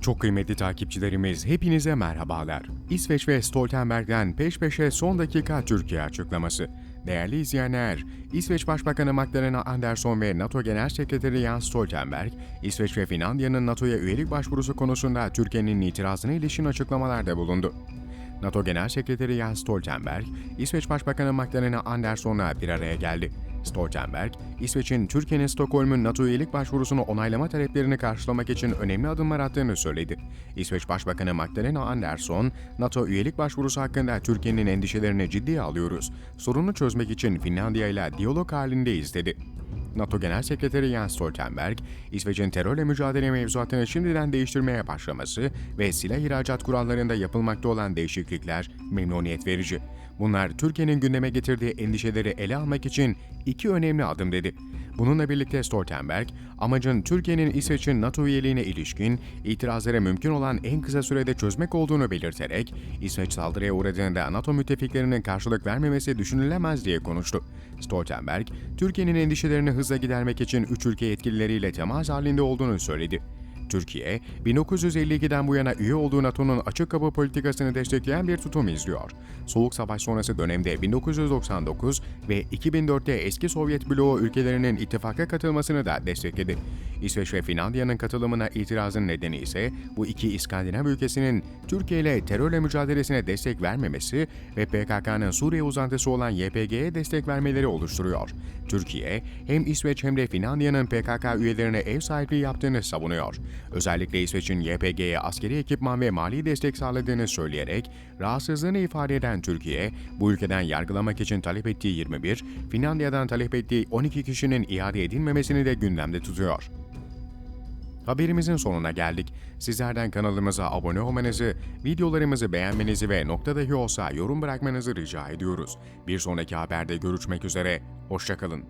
Çok kıymetli takipçilerimiz hepinize merhabalar. İsveç ve Stoltenberg'den peş peşe son dakika Türkiye açıklaması. Değerli izleyenler, İsveç Başbakanı Magdalena Andersson ve NATO Genel Sekreteri Jens Stoltenberg, İsveç ve Finlandiya'nın NATO'ya üyelik başvurusu konusunda Türkiye'nin itirazına ilişkin açıklamalarda bulundu. NATO Genel Sekreteri Jens Stoltenberg, İsveç Başbakanı Magdalena Andersson'la bir araya geldi. Stoltenberg, İsveç'in Türkiye'nin Stockholm'un NATO üyelik başvurusunu onaylama taleplerini karşılamak için önemli adımlar attığını söyledi. İsveç Başbakanı Magdalena Andersson, NATO üyelik başvurusu hakkında Türkiye'nin endişelerini ciddiye alıyoruz. Sorunu çözmek için Finlandiya ile diyalog halindeyiz dedi. NATO Genel Sekreteri Jens Stoltenberg, İsveç'in terörle mücadele mevzuatını şimdiden değiştirmeye başlaması ve silah ihracat kurallarında yapılmakta olan değişiklikler memnuniyet verici. Bunlar Türkiye'nin gündeme getirdiği endişeleri ele almak için iki önemli adım dedi. Bununla birlikte Stoltenberg, amacın Türkiye'nin İsveç'in NATO üyeliğine ilişkin itirazları mümkün olan en kısa sürede çözmek olduğunu belirterek, İsveç saldırıya uğradığında NATO müttefiklerinin karşılık vermemesi düşünülemez diye konuştu. Stoltenberg, Türkiye'nin endişelerini hızla gidermek için üç ülke yetkilileriyle temas halinde olduğunu söyledi. Türkiye, 1952'den bu yana üye olduğu NATO'nun açık kapı politikasını destekleyen bir tutum izliyor. Soğuk Savaş sonrası dönemde 1999 ve 2004'te eski Sovyet bloğu ülkelerinin ittifaka katılmasını da destekledi. İsveç ve Finlandiya'nın katılımına itirazın nedeni ise bu iki İskandinav ülkesinin Türkiye ile terörle mücadelesine destek vermemesi ve PKK'nın Suriye uzantısı olan YPG'ye destek vermeleri oluşturuyor. Türkiye, hem İsveç hem de Finlandiya'nın PKK üyelerine ev sahipliği yaptığını savunuyor. Özellikle İsveç'in YPG'ye askeri ekipman ve mali destek sağladığını söyleyerek rahatsızlığını ifade eden Türkiye, bu ülkeden yargılamak için talep ettiği 21, Finlandiya'dan talep ettiği 12 kişinin iade edilmemesini de gündemde tutuyor. Haberimizin sonuna geldik. Sizlerden kanalımıza abone olmanızı, videolarımızı beğenmenizi ve nokta dahi olsa yorum bırakmanızı rica ediyoruz. Bir sonraki haberde görüşmek üzere, hoşçakalın.